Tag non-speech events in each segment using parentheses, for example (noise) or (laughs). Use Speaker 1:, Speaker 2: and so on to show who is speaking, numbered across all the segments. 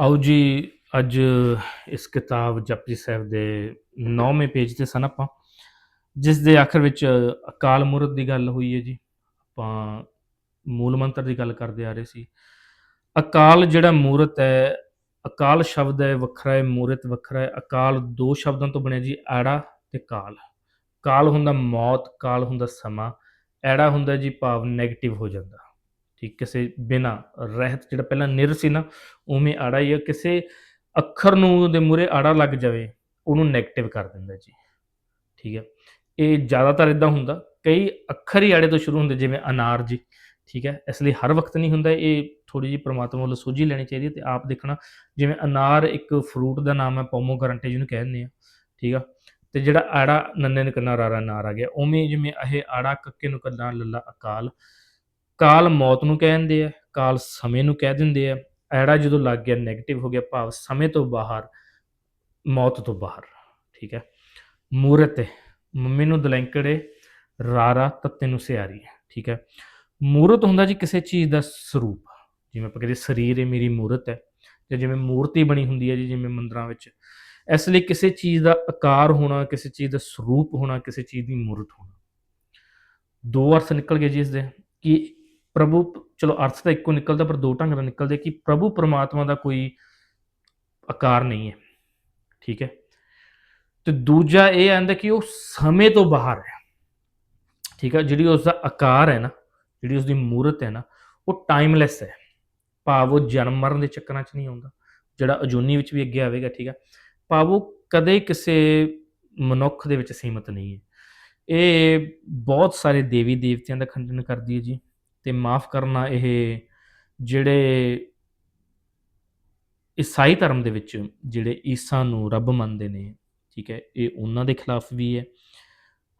Speaker 1: ਆਓ ਜੀ, ਅੱਜ ਇਸ ਕਿਤਾਬ ਜਪਜੀ ਸਾਹਿਬ ਦੇ 9ਵੇਂ ਪੇਜ ਤੇ ਸਨ ਆਪਾਂ, ਜਿਸ ਦੇ ਆਖਰ ਵਿੱਚ ਅਕਾਲ ਮੂਰਤ ਦੀ ਗੱਲ ਹੋਈ ਹੈ ਜੀ। ਆਪਾਂ ਮੂਲ ਮੰਤਰ ਦੀ ਗੱਲ ਕਰਦੇ ਆ ਰਹੇ ਸੀ। ਅਕਾਲ ਜਿਹੜਾ ਮੂਰਤ ਹੈ, ਅਕਾਲ ਸ਼ਬਦ ਹੈ, ਵੱਖਰਾ ਹੈ, ਮੂਰਤ ਵੱਖਰਾ ਹੈ। ਅਕਾਲ ਦੋ ਸ਼ਬਦਾਂ ਤੋਂ ਬਣਿਆ ਜੀ ਆੜਾ ਤੇ ਕਾਲ। ਕਾਲ ਹੁੰਦਾ ਮੌਤ, ਕਾਲ ਹੁੰਦਾ ਸਮਾਂ। ਐੜਾ ਹੁੰਦਾ ਜੀ, ਭਾਵ 네ਗੇਟਿਵ ਹੋ ਜਾਂਦਾ। ਠੀਕ ਕਿਸੇ ਬਿਨਾ ਰਹਿਤ ਜਿਹੜਾ ਪਹਿਲਾਂ ਨਿਰ ਸੀ ਨਾ, ਉਵੇਂ ਆੜਾ ਹੀ ਹੈ ਕਿਸੇ ਅੱਖਰ ਨੂੰ ਉਹਦੇ ਮੂਰੇ ਆੜਾ ਲੱਗ ਜਾਵੇ, ਉਹਨੂੰ 네ਗੇਟਿਵ ਕਰ ਦਿੰਦਾ ਜੀ। ਠੀਕ ਹੈ? ਇਹ ਜ਼ਿਆਦਾਤਰ ਇਦਾਂ ਹੁੰਦਾ, ਕਈ ਅੱਖਰ ਹੀ ਆੜੇ ਤੋਂ ਸ਼ੁਰੂ ਹੁੰਦੇ, ਜਿਵੇਂ ਅਨਾਰ ਜੀ। ਠੀਕ ਹੈ? ਇਸ ਲਈ ਹਰ ਵਕਤ ਨਹੀਂ ਹੁੰਦਾ, ਇਹ ਥੋੜੀ ਜਿਹੀ ਪ੍ਰਮਾਤਮਾ ਵੱਲੋਂ ਸੋਝੀ ਲੈਣੀ ਚਾਹੀਦੀ ਹੈ ਤੇ ਆਪ ਦੇਖਣਾ, ਜਿਵੇਂ ਅਨਾਰ ਇੱਕ ਫਰੂਟ ਦਾ ਨਾਮ ਹੈ ਪੋਮੋਗ੍ਰਾਂਟੇ ਜਿਹਨੂੰ ਕਹਿੰਦੇ ਆ। ਠੀਕ ਆ? ਤੇ ਜਿਹੜਾ ਆੜਾ ਨੰਨੇ ਨੂੰ ਕੰਨਾ ਰਾਰਾ ਨਾਰ ਆ ਗਿਆ, ਉਵੇਂ ਜਿਵੇਂ ਇਹ ਆੜਾ ਕੱਕੇ ਨੂੰ ਕੰਨਾ, ਲੱਲਾ, ਅਕਾਲ ਕਾਲ ਮੌਤ ਨੂੰ ਕਹਿ ਦਿੰਦੇ ਆ, ਕਾਲ ਸਮੇਂ ਨੂੰ ਕਹਿ ਦਿੰਦੇ ਆ। ਐੜਾ ਜਦੋਂ ਲੱਗ ਗਿਆ 네ਗੇਟਿਵ ਹੋ ਗਿਆ, ਭਾਵ ਸਮੇਂ ਤੋਂ ਬਾਹਰ, ਮੌਤ ਤੋਂ ਬਾਹਰ, ਠੀਕ ਹੈ। ਮੂਰਤ ਹੈ ਮੰਮੀ ਨੂੰ ਦਲੈਂਕੜੇ, ਰਾਰਾ ਤੱਤੇ ਨੂੰ ਸਿਆਰੀ, ਠੀਕ ਹੈ। ਮੂਰਤ ਹੁੰਦਾ ਜੀ ਕਿਸੇ ਚੀਜ਼ ਦਾ ਸਰੂਪ। ਜਿਵੇਂ ਆਪਾਂ ਕਹਿੰਦੇ ਸਰੀਰ ਹੈ ਮੇਰੀ ਮੂਰਤ ਹੈ, ਜਾਂ ਜਿਵੇਂ ਮੂਰਤੀ ਬਣੀ ਹੁੰਦੀ ਹੈ ਜੀ, ਜਿਵੇਂ ਮੰਦਰਾਂ ਵਿੱਚ। ਇਸ ਲਈ ਕਿਸੇ ਚੀਜ਼ ਦਾ ਆਕਾਰ ਹੋਣਾ, ਕਿਸੇ ਚੀਜ਼ ਦਾ ਸਰੂਪ ਹੋਣਾ, ਕਿਸੇ ਚੀਜ਼ ਦੀ ਮੂਰਤ ਹੋਣਾ। ਦੋ ਅਰਥ ਨਿਕਲ ਗਏ ਜੀ ਇਸ ਦੇ, ਕਿ ਪ੍ਰਭੂ, ਚਲੋ ਅਰਥ ਤਾਂ ਇੱਕੋ ਨਿਕਲਦਾ ਪਰ ਦੋ ਢੰਗ ਨਾਲ ਨਿਕਲਦੇ ਕਿ ਪ੍ਰਭੂ ਪਰਮਾਤਮਾ ਦਾ ਕੋਈ ਆਕਾਰ ਨਹੀਂ ਹੈ। ਠੀਕ ਹੈ? ਤੇ ਦੂਜਾ ਇਹ ਆਂਦਾ ਕਿ ਉਹ ਸਮੇਂ ਤੋਂ ਬਾਹਰ ਹੈ। ਠੀਕ ਹੈ? ਜਿਹੜੀ ਉਸ ਦਾ ਆਕਾਰ ਹੈ ਨਾ, ਜਿਹੜੀ ਉਸ ਦੀ ਮੂਰਤ ਹੈ ਨਾ, ਉਹ ਟਾਈਮਲੈਸ ਹੈ। ਭਾਵ ਉਹ ਜਨਮ ਮਰਨ ਦੇ ਚੱਕਰਾਂ 'ਚ ਨਹੀਂ ਆਉਂਦਾ। ਜਿਹੜਾ ਅਜੂਨੀ ਵਿੱਚ ਵੀ ਅੱਗੇ ਆਵੇਗਾ, ਠੀਕ ਹੈ? ਭਾਵ ਉਹ ਕਦੇ ਕਿਸੇ ਮਨੁੱਖ ਦੇ ਵਿੱਚ ਸੀਮਤ ਨਹੀਂ ਹੈ। ਇਹ ਬਹੁਤ ਸਾਰੇ ਦੇਵੀ ਦੇਵਤਿਆਂ ਦਾ ਖੰਡਨ ਕਰਦੀ ਹੈ ਜੀ। ਤੇ ਮਾਫ ਕਰਨਾ ਇਹ ਜਿਹੜੇ ਈਸਾਈ ਧਰਮ ਦੇ ਵਿੱਚ ਜਿਹੜੇ ਈਸਾ ਨੂੰ ਰੱਬ ਮੰਨਦੇ ਨੇ, ਠੀਕ ਹੈ, ਇਹ ਉਹਨਾਂ ਦੇ ਖਿਲਾਫ ਵੀ ਹੈ।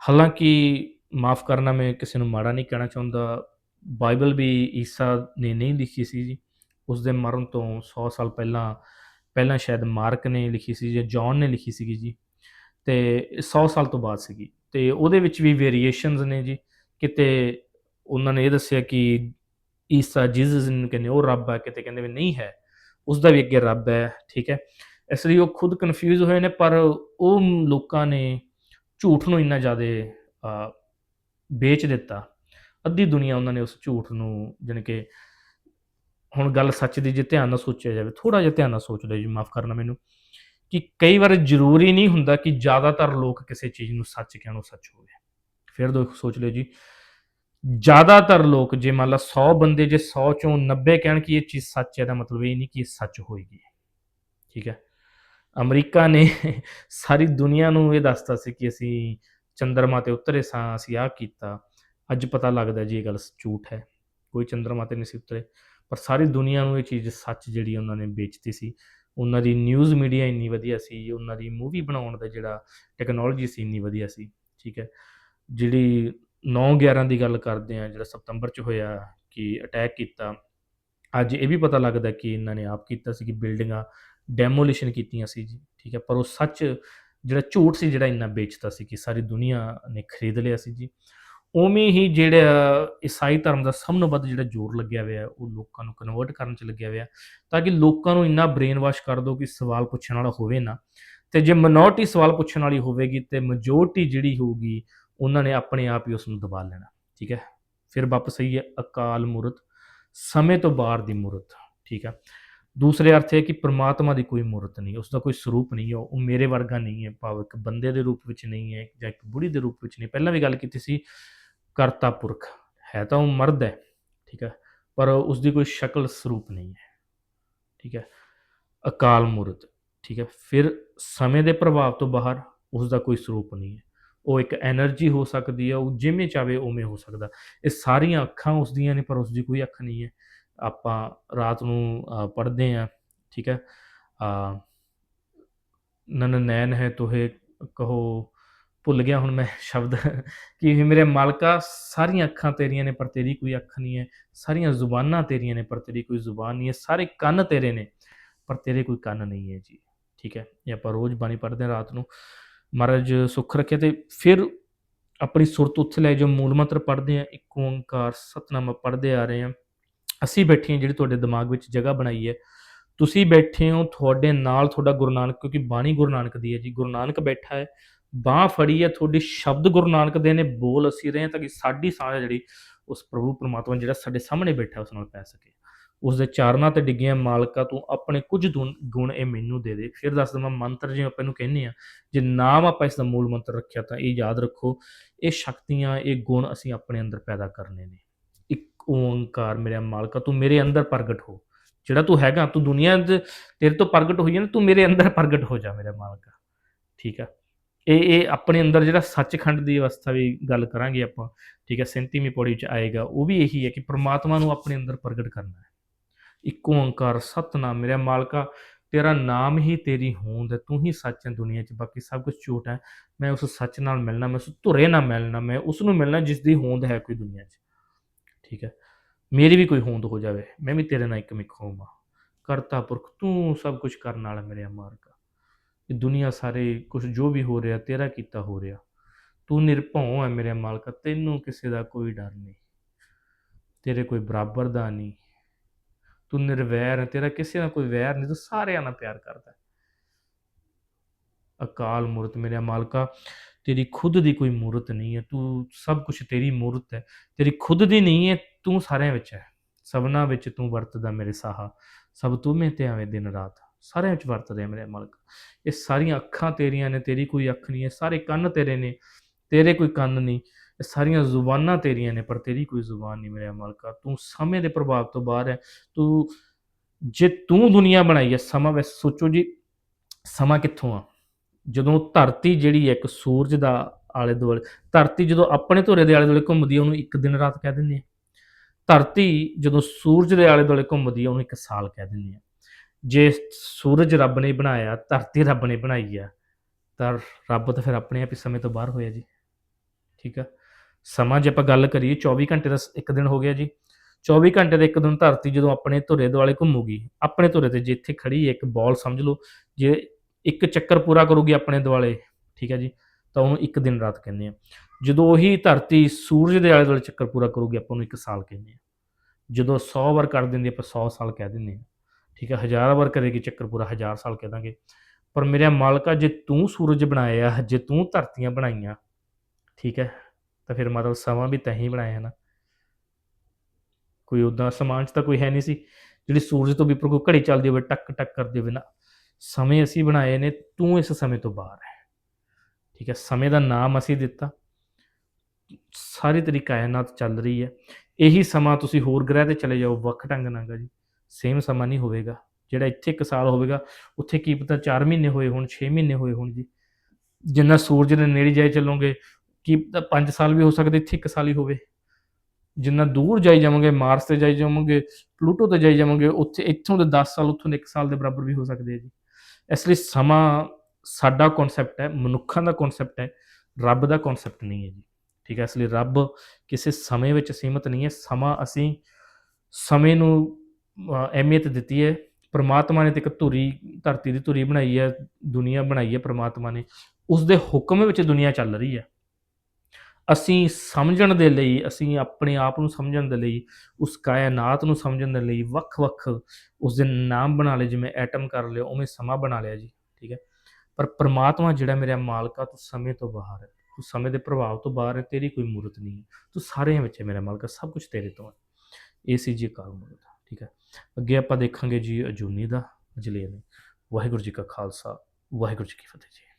Speaker 1: ਹਾਲਾਂਕਿ ਮਾਫ ਕਰਨਾ ਮੈਂ ਕਿਸੇ ਨੂੰ ਮਾੜਾ ਨਹੀਂ ਕਹਿਣਾ ਚਾਹੁੰਦਾ, ਬਾਈਬਲ ਵੀ ਈਸਾ ਨੇ ਨਹੀਂ ਲਿਖੀ ਸੀ ਜੀ। ਉਸ ਦੇ ਮਰਨ ਤੋਂ 100 ਸਾਲ ਪਹਿਲਾਂ ਪਹਿਲਾਂ ਸ਼ਾਇਦ ਮਾਰਕ ਨੇ ਲਿਖੀ ਸੀ ਜਾਂ ਜੌਨ ਨੇ ਲਿਖੀ ਸੀਗੀ ਜੀ। ਤੇ 100 ਸਾਲ ਤੋਂ ਬਾਅਦ ਸੀਗੀ। ਤੇ ਉਹਦੇ ਵਿੱਚ ਵੀ ਵੇਰੀਏਸ਼ਨਸ ਨੇ ਜੀ। ਕਿਤੇ ਉਹਨਾਂ ਨੇ ਇਹ ਦੱਸਿਆ ਕਿ ਈਸਾ ਜੀਸਸ ਨੂੰ ਕਹਿੰਦੇ ਉਹ ਰੱਬ ਹੈ, ਕਿਤੇ ਕਹਿੰਦੇ ਵੀ ਨਹੀਂ ਹੈ ਉਸ ਦਾ ਵੀ ਅੱਗੇ ਰੱਬ ਹੈ, ਠੀਕ ਹੈ। ਇਸ ਲਈ ਉਹ ਖੁਦ ਕਨਫਿਊਜ਼ ਹੋਏ ਨੇ, ਪਰ ਉਹ ਲੋਕਾਂ ਨੇ ਝੂਠ ਨੂੰ ਇੰਨਾ ਜ਼ਿਆਦਾ ਵੇਚ ਦਿੱਤਾ। ਅੱਧੀ ਦੁਨੀਆ ਉਹਨਾਂ ਨੇ ਉਸ ਝੂਠ ਨੂੰ ਜਾਣੀ ਕਿ ਹੁਣ ਗੱਲ ਸੱਚ ਦੀ, ਜੇ ਧਿਆਨ ਨਾਲ ਸੋਚਿਆ ਜਾਵੇ ਥੋੜਾ ਜਿਹਾ ਧਿਆਨ ਨਾਲ ਸੋਚ ਲਿਓ ਜੀ, ਮਾਫ ਕਰਨਾ ਮੈਨੂੰ, ਕਿ ਕਈ ਵਾਰ ਜ਼ਰੂਰੀ ਨਹੀਂ ਹੁੰਦਾ ਕਿ ਜ਼ਿਆਦਾਤਰ ਲੋਕ ਕਿਸੇ ਚੀਜ਼ ਨੂੰ ਸੱਚ ਕਹਿਣ ਸੱਚ ਹੋਵੇ ਫਿਰ ਦੋ ਸੋਚ ਲਿਓ ਜੀ। ਜ਼ਿਆਦਾਤਰ ਲੋਕ ਜੇ ਮੰਨ ਲਾ 100 ਬੰਦੇ ਜੇ 100 ਚੋਂ 90 ਕਹਿਣ ਕਿ ਇਹ ਚੀਜ਼ ਸੱਚ ਹੈ ਦਾ ਮਤਲਬ ਇਹ ਨਹੀਂ ਕਿ ਇਹ ਸੱਚ ਹੋਏਗੀ। ਠੀਕ ਹੈ? ਅਮਰੀਕਾ ਨੇ (laughs) ਸਾਰੀ ਦੁਨੀਆ ਨੂੰ ਇਹ ਦੱਸਤਾ ਸੀ ਕਿ ਅਸੀਂ ਚੰਦਰਮਾ ਤੇ ਉਤਰੇ ਸਾਂ, ਅਸੀਂ ਆਹ ਕੀਤਾ। ਅੱਜ ਪਤਾ ਲੱਗਦਾ ਜੀ ਇਹ ਗੱਲ ਝੂਠ ਹੈ। ਕੋਈ ਚੰਦਰਮਾ ਤੇ ਨਹੀਂ ਸੀ ਉਤਰੇ। ਪਰ ਸਾਰੀ ਦੁਨੀਆ ਨੂੰ ਇਹ ਚੀਜ਼ ਸੱਚ ਜਿਹੜੀ ਉਹਨਾਂ ਨੇ ਵੇਚਤੀ ਸੀ। ਉਹਨਾਂ ਦੀ ਨਿਊਜ਼ ਮੀਡੀਆ ਇੰਨੀ ਵਧੀਆ ਸੀ, ਉਹਨਾਂ ਦੀ ਮੂਵੀ ਬਣਾਉਣ ਦਾ ਜਿਹੜਾ ਟੈਕਨੋਲੋਜੀ ਸੀ, ਇੰਨੀ ਵਧੀਆ ਸੀ। ਠੀਕ ਹੈ? ਜਿਹੜੀ 9/11 ਦੀ ਗੱਲ ਕਰਦੇ ਆ ਜਿਹੜਾ ਸਤੰਬਰ ਚ ਹੋਇਆ ਕਿ ਅਟੈਕ ਕੀਤਾ। ਅੱਜ ਇਹ ਵੀ ਪਤਾ ਲੱਗਦਾ ਕਿ ਇਹਨਾਂ ਨੇ ਆਪ ਕੀਤਾ ਸੀ ਕਿ ਬਿਲਡਿੰਗਾਂ ਡੈਮੋਲੀਸ਼ਨ ਕੀਤੀਆਂ ਸੀ ਜੀ, ਠੀਕ ਹੈ। ਪਰ ਉਹ ਸੱਚ ਜਿਹੜਾ ਝੂਠ ਸੀ, ਜਿਹੜਾ ਇੰਨਾ ਵੇਚਦਾ ਸੀ ਕਿ ਸਾਰੀ ਦੁਨੀਆ ਨੇ ਖਰੀਦ ਲਿਆ ਸੀ ਜੀ। ਉਵੇਂ ਹੀ ਜਿਹੜਾ ਈਸਾਈ ਧਰਮ ਦਾ ਸਭ ਤੋਂ ਵੱਧ ਜਿਹੜਾ ਜ਼ੋਰ ਲੱਗਿਆ ਹੋਇਆ, ਉਹ ਲੋਕਾਂ ਨੂੰ ਕਨਵਰਟ ਕਰਨ 'ਚ ਲੱਗਿਆ ਹੋਇਆ। ਤਾਂ ਕਿ ਲੋਕਾਂ ਨੂੰ ਇੰਨਾ ਬ੍ਰੇਨ ਵਾਸ਼ ਕਰ ਦਿਓ ਕਿ ਸਵਾਲ ਪੁੱਛਣ ਵਾਲਾ ਹੋਵੇ ਨਾ। ਤੇ ਜੇ ਮਿਨੋਰਟੀ ਸਵਾਲ ਪੁੱਛਣ ਵਾਲੀ ਹੋਵੇਗੀ, ਤੇ ਮੈਜੋਰਟੀ ਜਿਹੜੀ ਹੋਊਗੀ ਉਹਨਾਂ ਨੇ ਆਪਣੇ ਆਪ ਹੀ ਉਸ ਨੂੰ ਦਬਾ ਲੈਣਾ, ਠੀਕ ਹੈ? ਫਿਰ ਵਾਪਸ ਸਹੀ ਹੈ ਅਕਾਲ ਮੂਰਤ, ਸਮੇਂ ਤੋਂ ਬਾਹਰ ਦੀ ਮੂਰਤ, ਠੀਕ ਹੈ? ਦੂਸਰੇ ਅਰਥ ਹੈ ਕਿ ਪ੍ਰਮਾਤਮਾ ਦੀ ਕੋਈ ਮੂਰਤ ਨਹੀਂ ਉਸ ਦਾ ਕੋਈ ਸਰੂਪ ਨਹੀਂ ਹੈ, ਉਹ ਮੇਰੇ ਵਰਗਾ ਨਹੀਂ ਹੈ, ਭਾਵ ਇੱਕ ਬੰਦੇ ਦੇ ਰੂਪ ਵਿੱਚ ਨਹੀਂ ਹੈ, ਜਾਂ ਇੱਕ ਬੁੜੀ ਦੇ ਰੂਪ ਵਿੱਚ ਨਹੀਂ। ਪਹਿਲਾਂ ਵੀ ਗੱਲ ਕੀਤੀ ਸੀ, ਕਰਤਾ ਪੁਰਖ, ਹੈ ਤਾਂ ਉਹ ਮਰਦ ਹੈ, ਠੀਕ ਹੈ? ਪਰ ਉਸ ਦੀ ਕੋਈ ਸ਼ਕਲ ਸਰੂਪ ਨਹੀਂ ਹੈ, ਠੀਕ ਹੈ? ਅਕਾਲ ਮੂਰਤ, ਠੀਕ ਹੈ? ਫਿਰ ਸਮੇਂ ਦੇ ਪ੍ਰਭਾਵ ਤੋਂ ਬਾਹਰ ਉਸ ਦਾ ਕੋਈ ਸਰੂਪ ਨਹੀਂ ਹੈ। ਉਹ ਇੱਕ એનર્ਜੀ ਹੋ ਸਕਦੀ ਆ, ਉਹ ਜਿਵੇਂ ਚਾਵੇ ਉਵੇਂ ਹੋ ਸਕਦਾ। ਇਹ ਸਾਰੀਆਂ ਅੱਖਾਂ ਉਸ ਦੀਆਂ ਨੇ, ਪਰ ਉਸ ਦੀ ਕੋਈ ਅੱਖ ਨਹੀਂ ਹੈ। ਆਪਾਂ ਰਾਤ ਨੂੰ ਪੜਦੇ ਆ ਠੀਕ ਹੈ? ਆ ਨਨ ਨੈਣ ਹੈ ਤੋਹੇ, ਕਹੋ, ਭੁੱਲ ਗਿਆ ਹੁਣ ਮੈਂ ਸ਼ਬਦ, ਕਿ ਮੇਰੇ ਮਾਲਕਾ, ਸਾਰੀਆਂ ਅੱਖਾਂ ਤੇਰੀਆਂ ਨੇ, ਪਰ ਤੇਰੀ ਕੋਈ ਅੱਖ ਨਹੀਂ ਹੈ। ਸਾਰੀਆਂ ਜ਼ੁਬਾਨਾਂ ਤੇਰੀਆਂ ਨੇ, ਪਰ ਤੇਰੀ ਕੋਈ ਜ਼ੁਬਾਨ ਨਹੀਂ ਹੈ। ਸਾਰੇ ਕੰਨ ਤੇਰੇ ਨੇ, ਪਰ ਤੇਰੇ ਕੋਈ ਕੰਨ ਨਹੀਂ ਹੈ ਜੀ, ਠੀਕ ਹੈ? ਇਹ ਆਪਾਂ ਰੋਜ਼ ਬਾਣੀ ਪੜ੍ਹਦੇ ਹਾਂ ਰਾਤ ਨੂੰ। ਮਹਾਰਾਜ ਸੁੱਖ ਰੱਖੇ ਤੇ ਫਿਰ ਆਪਣੀ ਸੁਰਤ ਉੱਥੇ ਲੈ ਜੋ ਮੂਲ ਮੰਤਰ ਪੜ੍ਹਦੇ ਆ ਇੱਕ ਓੰਕਾਰ ਸਤਨਾਮ ਪੜ੍ਹਦੇ ਆ ਰਹੇ ਆ ਅਸੀਂ ਬੈਠੇ ਹਾਂ ਜਿਹੜੀ ਤੁਹਾਡੇ ਦਿਮਾਗ ਵਿੱਚ ਜਗ੍ਹਾ ਬਣਾਈ ਹੈ। ਤੁਸੀਂ ਬੈਠੇ ਹੋ ਤੁਹਾਡੇ ਨਾਲ ਤੁਹਾਡਾ ਗੁਰੂ ਨਾਨਕ, ਕਿਉਂਕਿ ਬਾਣੀ ਗੁਰੂ ਨਾਨਕ ਦੀ ਹੈ ਜੀ। ਗੁਰੂ ਨਾਨਕ ਬੈਠਾ ਹੈ, ਬਾਹ ਫੜੀ ਹੈ, ਤੁਹਾਡੀ ਸ਼ਬਦ ਗੁਰੂ ਨਾਨਕ ਦੇ ਨੇ, ਬੋਲ ਅਸੀਂ ਰਹੇ ਹਾਂ ਤਾਂ ਕਿ ਸਾਡੀ ਸਾਂਝ ਜਿਹੜੀ ਉਸ ਪ੍ਰਭੂ ਪਰਮਾਤਮਾ ਜਿਹੜਾ ਸਾਡੇ ਸਾਹਮਣੇ ਬੈਠਾ ਉਸ ਨਾਲ ਪੈ ਸਕੇ। ਉਸ ਦੇ ਚਾਰਨਾਂ ਤੇ ਡਿੱਗੀਆਂ ਮਾਲਕਾ ਤੂੰ ਆਪਣੇ ਕੁਝ ਦੁਨ- ਗੁਣ ਇਹ ਮੈਨੂੰ ਦੇ ਦੇ। ਫਿਰ ਦੱਸ ਦਵਾਂ ਮੰਤਰ ਜਿਵੇਂ ਆਪਾਂ ਇਹਨੂੰ ਕਹਿੰਦੇ ਆ ਜੇ ਨਾਮ ਆਪਾਂ ਇਸ ਦਾ ਮੂਲ ਮੰਤਰ ਰੱਖਿਆ ਤਾਂ ਇਹ ਯਾਦ ਰੱਖੋ, ਇਹ ਸ਼ਕਤੀਆਂ, ਇਹ ਗੁਣ ਅਸੀਂ ਆਪਣੇ ਅੰਦਰ ਪੈਦਾ ਕਰਨੇ ਨੇ। ਇੱਕ ਓੰਕਾਰ ਮੇਰਾ ਮਾਲਕਾ, ਤੂੰ ਮੇਰੇ ਅੰਦਰ ਪ੍ਰਗਟ ਹੋ। ਜਿਹੜਾ ਤੂੰ ਹੈਗਾ, ਤੂੰ ਦੁਨੀਆ ਦੇ, ਤੇਰੇ ਤੋਂ ਪ੍ਰਗਟ ਹੋਈ ਹੈ ਨਾ, ਤੂੰ ਮੇਰੇ ਅੰਦਰ ਪ੍ਰਗਟ ਹੋ ਜਾ ਮੇਰਾ ਮਾਲਕਾ। ਠੀਕ ਆ? ਇਹ ਇਹ ਆਪਣੇ ਅੰਦਰ ਜਿਹੜਾ ਸੱਚਖੰਡ ਦੀ ਅਵਸਥਾ ਵੀ ਗੱਲ ਕਰਾਂਗੇ ਆਪਾਂ, ਠੀਕ ਹੈ 37ਵੀਂ ਪੌੜੀ ਚ ਆਏਗਾ, ਉਹ ਵੀ ਇਹੀ ਹੈ ਕਿ ਪ੍ਰਮਾਤਮਾ ਨੂੰ ਆਪਣੇ ਅੰਦਰ ਪ੍ਰਗਟ ਕਰਨਾ ਹੈ। ਇੱਕ ਓੰਕਾਰ, ਸਤਨਾਮ, ਮੇਰਾ ਮਾਲਕਾ, ਤੇਰਾ ਨਾਮ ਹੀ ਤੇਰੀ ਹੋਂਦ ਹੈ, ਤੂੰ ਹੀ ਸੱਚ ਹੈ ਦੁਨੀਆ 'ਚ, ਬਾਕੀ ਸਭ ਕੁਝ ਝੂਠ ਹੈ। ਮੈਂ ਉਸ ਸੱਚ ਨਾਲ ਮਿਲਣਾ, ਮੈਂ ਉਸ ਧੁਰੇ ਨਾਲ ਮਿਲਣਾ, ਮੈਂ ਉਸ ਨੂੰ ਮਿਲਣਾ ਜਿਸ ਦੀ ਹੋਂਦ ਹੈ ਕੋਈ ਦੁਨੀਆ 'ਚ। ਠੀਕ ਹੈ? ਮੇਰੀ ਵੀ ਕੋਈ ਹੋਂਦ ਹੋ ਜਾਵੇ, ਮੈਂ ਵੀ ਤੇਰੇ ਨਾਲ ਇੱਕ ਮਿੱਕ ਹੋਵਾਂ। ਕਰਤਾ ਪੁਰਖ, ਤੂੰ ਸਭ ਕੁਝ ਕਰਨ ਵਾਲਾ ਮੇਰੇ ਮਾਲਕਾ। ਇਹ ਦੁਨੀਆ ਸਾਰੇ ਕੁਝ ਜੋ ਵੀ ਹੋ ਰਿਹਾ, ਤੇਰਾ ਕੀਤਾ ਹੋ ਰਿਹਾ। ਤੂੰ ਨਿਰਭਉ ਹੈ ਮੇਰੇ ਮਾਲਕਾ, ਤੈਨੂੰ ਕਿਸੇ ਦਾ ਕੋਈ ਡਰ ਨਹੀਂ। ਤੇਰੇ ਕੋਈ ਬਰਾਬਰ ਦਾ ਨਹੀਂ। ਤੂੰ ਨਿਰਵੈਰ ਹੈ, ਤੇਰਾ ਕਿਸੇ ਨਾਲ ਕੋਈ ਵੈਰ ਨਹੀਂ, ਤੂੰ ਸਾਰਿਆਂ ਨਾਲ ਪਿਆਰ ਕਰਦਾ ਅਕਾਲ ਮੂਰਤ ਮੇਰੇ ਮਾਲਕਾ, ਤੇਰੀ ਖੁਦ ਦੀ ਕੋਈ ਮੂਰਤ ਨਹੀਂ ਹੈ, ਤੂੰ ਸਭ ਕੁਝ ਤੇਰੀ ਮੂਰਤ ਹੈ, ਤੇਰੀ ਖੁਦ ਦੀ ਨਹੀਂ ਹੈ, ਤੂੰ ਸਾਰਿਆਂ ਵਿੱਚ ਹੈ। ਸਭਨਾ ਵਿੱਚ ਤੂੰ ਵਰਤਦਾ ਮੇਰੇ ਸਾਹਾ, ਸਭ ਤੂੰ ਮੈਂ ਤੇ ਆਵੇਂ ਦਿਨ ਰਾਤ, ਸਾਰਿਆਂ ਵਿੱਚ ਵਰਤਦਾ ਹੈ ਮੇਰੇ ਮਾਲਕ। ਇਹ ਸਾਰੀਆਂ ਅੱਖਾਂ ਤੇਰੀਆਂ ਨੇ, ਤੇਰੀ ਕੋਈ ਅੱਖ ਨਹੀਂ ਹੈ, ਸਾਰੇ ਕੰਨ ਤੇਰੇ ਨੇ, ਤੇਰੇ ਕੋਈ ਕੰਨ ਨਹੀਂ ਇਹ ਸਾਰੀਆਂ ਜ਼ੁਬਾਨਾਂ ਤੇਰੀਆਂ ਨੇ, ਪਰ ਤੇਰੀ ਕੋਈ ਜ਼ੁਬਾਨ ਨਹੀਂ ਮੇਰੇ ਮਾਲਕਾ। ਤੂੰ ਸਮੇਂ ਦੇ ਪ੍ਰਭਾਵ ਤੋਂ ਬਾਹਰ ਹੈ। ਤੂੰ, ਜੇ ਤੂੰ ਦੁਨੀਆ ਬਣਾਈ ਹੈ, ਸਮਾਂ ਵੈਸੇ ਸੋਚੋ ਜੀ, ਸਮਾਂ ਕਿੱਥੋਂ ਆ? ਜਦੋਂ ਧਰਤੀ ਜਿਹੜੀ ਹੈ ਇੱਕ ਸੂਰਜ ਦਾ ਆਲੇ ਦੁਆਲੇ, ਧਰਤੀ ਜਦੋਂ ਆਪਣੇ ਧੁਰੇ ਦੇ ਆਲੇ ਦੁਆਲੇ ਘੁੰਮਦੀ ਹੈ, ਉਹਨੂੰ ਇੱਕ ਦਿਨ ਰਾਤ ਕਹਿ ਦਿੰਦੇ ਆ। ਧਰਤੀ ਜਦੋਂ ਸੂਰਜ ਦੇ ਆਲੇ ਦੁਆਲੇ ਘੁੰਮਦੀ ਹੈ, ਉਹਨੂੰ ਇੱਕ ਸਾਲ ਕਹਿ ਦਿੰਦੇ ਆ। ਜੇ ਸੂਰਜ ਰੱਬ ਨੇ ਬਣਾਇਆ, ਧਰਤੀ ਰੱਬ ਨੇ ਬਣਾਈ ਆ, ਤਾਂ ਰੱਬ ਤਾਂ ਫਿਰ ਆਪਣੇ ਆਪ ਹੀ ਸਮੇਂ ਤੋਂ ਬਾਹਰ ਹੋਇਆ ਜੀ। ਠੀਕ ਆ? ਸਮਾਂ ਜੇ ਆਪਾਂ ਗੱਲ ਕਰੀਏ 24 ਘੰਟੇ ਦਾ ਇੱਕ ਦਿਨ ਹੋ ਗਿਆ ਜੀ। 24 ਘੰਟੇ ਦੇ ਇੱਕ ਦਿਨ ਧਰਤੀ ਜਦੋਂ ਆਪਣੇ ਧੁਰੇ ਦੁਆਲੇ ਘੁੰਮੂਗੀ, ਆਪਣੇ ਧੁਰੇ ਤੇ ਜਿੱਥੇ ਖੜੀ ਇੱਕ ਬਾਲ ਸਮਝ ਲਓ, ਜੇ ਇੱਕ ਚੱਕਰ ਪੂਰਾ ਕਰੂਗੀ ਆਪਣੇ ਦੁਆਲੇ, ਠੀਕ ਹੈ ਜੀ, ਤਾਂ ਉਹਨੂੰ ਇੱਕ ਦਿਨ ਰਾਤ ਕਹਿੰਦੇ ਆ। ਜਦੋਂ ਉਹੀ ਧਰਤੀ ਸੂਰਜ ਦੇ ਆਲੇ ਦੁਆਲੇ ਚੱਕਰ ਪੂਰਾ ਕਰੂਗੀ, ਆਪਾਂ ਉਹਨੂੰ ਇੱਕ ਸਾਲ ਕਹਿੰਦੇ ਆ। ਜਦੋਂ 100 ਵਾਰ ਕਰ ਦਿੰਦੇ ਆਪਾਂ 100 ਸਾਲ ਕਹਿ ਦਿੰਦੇ ਆ, ਠੀਕ ਹੈ, ਹਜ਼ਾਰ ਵਾਰ ਕਰੇਗੀ ਚੱਕਰ ਪੂਰਾ ਹਜ਼ਾਰ ਸਾਲ ਕਹਿ ਦਾਂਗੇ। ਪਰ ਮੇਰੇ ਮਾਲਕਾ, ਜੇ ਤੂੰ ਸੂਰਜ ਬਣਾਇਆ, ਜੇ ਤੂੰ ਧਰਤੀਆਂ ਬਣਾਈਆਂ, ਠੀਕ ਹੈ ਤਾਂ ਫਿਰ ਮਤਲਬ ਸਮਾਂ ਵੀ ਤਹੀਂ ਬਣਾਇਆ ਨਾ। ਕੋਈ ਉਦਾਂ ਸਮਾਨ 'ਚ ਤਾਂ ਕੋਈ ਹੈ ਨਹੀਂ ਸੀ। ਜਿਹੜੀ ਸੂਰਜ ਤੋਂ ਵੀ ਉੱਪਰ ਕੋਈ ਘੜੀ ਚੱਲਦੀ ਹੋਵੇ, ਟੱਕ ਟੱਕ ਕਰਦੇ ਹੋਵੇ ਨਾ, ਸਮੇਂ ਅਸੀਂ ਬਣਾਏ ਨੇ, ਤੂੰ ਇਸ ਸਮੇਂ ਤੋਂ ਬਾਹਰ ਹੈ। ਠੀਕ ਹੈ, ਸਮੇਂ ਦਾ ਨਾਮ ਅਸੀਂ ਦਿੱਤਾ। ਸਾਰੀ ਤੇਰੀ ਕਾਇਨਾਤ ਚੱਲ ਰਹੀ ਹੈ। ਇਹੀ ਸਮਾਂ ਤੁਸੀਂ ਹੋਰ ਗ੍ਰਹਿ ਤੇ ਚਲੇ ਜਾਓ, ਵੱਖ ਢੰਗ ਨਾਲ ਗਾ ਜੀ। ਸੇਮ ਸਮਾਂ ਨਹੀਂ ਹੋਵੇਗਾ। ਜਿਹੜਾ ਇੱਥੇ ਇੱਕ ਸਾਲ ਹੋਵੇਗਾ, ਉੱਥੇ ਕੀ ਪਤਾ 4 ਮਹੀਨੇ ਹੋਏ ਹੋਣ 6 ਮਹੀਨੇ ਹੋਏ ਹੋਣ ਜੀ। ਜਿੰਨਾ ਸੂਰਜ ਦੇ ਨੇੜੇ ਜਾਈ ਚੱਲੋਗੇ ਕੀ ਪਤਾ 5 ਸਾਲ ਵੀ ਹੋ ਸਕਦੇ, ਇੱਥੇ ਇੱਕ ਸਾਲ ਹੀ ਹੋਵੇ। ਜਿੰਨਾ ਦੂਰ ਜਾਈ ਜਾਵਾਂਗੇ, ਮਾਰਸ ਤੇ ਜਾਈ ਜਾਵਾਂਗੇ, ਪਲੂਟੋ ਤੇ ਜਾਈ ਜਾਵਾਂਗੇ, ਉੱਥੇ ਇੱਥੋਂ ਦੇ 10 ਸਾਲ, ਉੱਥੋਂ ਦੇ 1 ਸਾਲ ਦੇ ਬਰਾਬਰ ਵੀ ਹੋ ਸਕਦੇ ਆ ਜੀ। ਇਸ ਲਈ ਸਮਾਂ ਸਾਡਾ ਕਨਸੈਪਟ ਹੈ, ਮਨੁੱਖਾਂ ਦਾ ਕਨਸੈਪਟ ਹੈ, ਰੱਬ ਦਾ ਕਨਸੈਪਟ ਨਹੀਂ ਹੈ ਜੀ। ਠੀਕ ਹੈ, ਇਸ ਲਈ ਰੱਬ ਕਿਸੇ ਸਮੇਂ ਵਿੱਚ ਸੀਮਤ ਨਹੀਂ ਹੈ। ਸਮਾਂ ਅਸੀਂ ਸਮੇਂ ਨੂੰ ਅਹਿਮੀਅਤ ਦਿੱਤੀ ਹੈ। ਪਰਮਾਤਮਾ ਨੇ ਤੇ ਇੱਕ ਧੁਰੀ, ਧਰਤੀ ਦੀ ਧੁਰੀ ਬਣਾਈ ਹੈ, ਦੁਨੀਆ ਬਣਾਈ ਹੈ ਪਰਮਾਤਮਾ ਨੇ। ਉਸ ਦੇ ਹੁਕਮ ਵਿੱਚ ਦੁਨੀਆ ਚੱਲ ਰਹੀ ਹੈ। ਅਸੀਂ ਸਮਝਣ ਦੇ ਲਈ, ਅਸੀਂ ਆਪਣੇ ਆਪ ਨੂੰ ਸਮਝਣ ਦੇ ਲਈ, ਉਸ ਕਾਇਨਾਤ ਨੂੰ ਸਮਝਣ ਦੇ ਲਈ ਵੱਖ-ਵੱਖ ਉਸ ਦੇ ਨਾਮ ਬਣਾ ਲਏ, ਜਿਵੇਂ ਐਟਮ ਕਰ ਲਿਆ, ਉਵੇਂ ਸਮਾਂ ਬਣਾ ਲਿਆ ਜੀ, ਠੀਕ ਹੈ। ਪਰ ਪ੍ਰਮਾਤਮਾ ਜਿਹੜਾ ਮੇਰਾ ਮਾਲਕਾ ਤੂੰ ਸਮੇਂ ਤੋਂ ਬਾਹਰ ਹੈ। ਤੂੰ ਸਮੇਂ ਦੇ ਪ੍ਰਭਾਵ ਤੋਂ ਬਾਹਰ ਹੈ, ਤੇਰੀ ਕੋਈ ਮੂਰਤ ਨਹੀਂ ਹੈ। ਤੂੰ ਸਾਰਿਆਂ ਵਿੱਚ ਹੈ ਮੇਰਾ ਮਾਲਕਾ, ਸਭ ਕੁਝ ਤੇਰੇ ਤੋਂ ਹੈ। ਇਹ ਸੀ ਜੀ ਅਕਾਲ ਮੂਰਤ ਠੀਕ ਹੈ। ਅੱਗੇ ਆਪਾਂ ਦੇਖਾਂਗੇ ਜੀ ਅਜੂਨੀ ਦਾ ਅਜਲੇ ਨੇ ਵਾਹਿਗੁਰੂ ਜੀ ਕਾ ਖਾਲਸਾ, ਵਾਹਿਗੁਰੂ ਜੀ ਕੀ ਫਤਿਹ ਜੀ।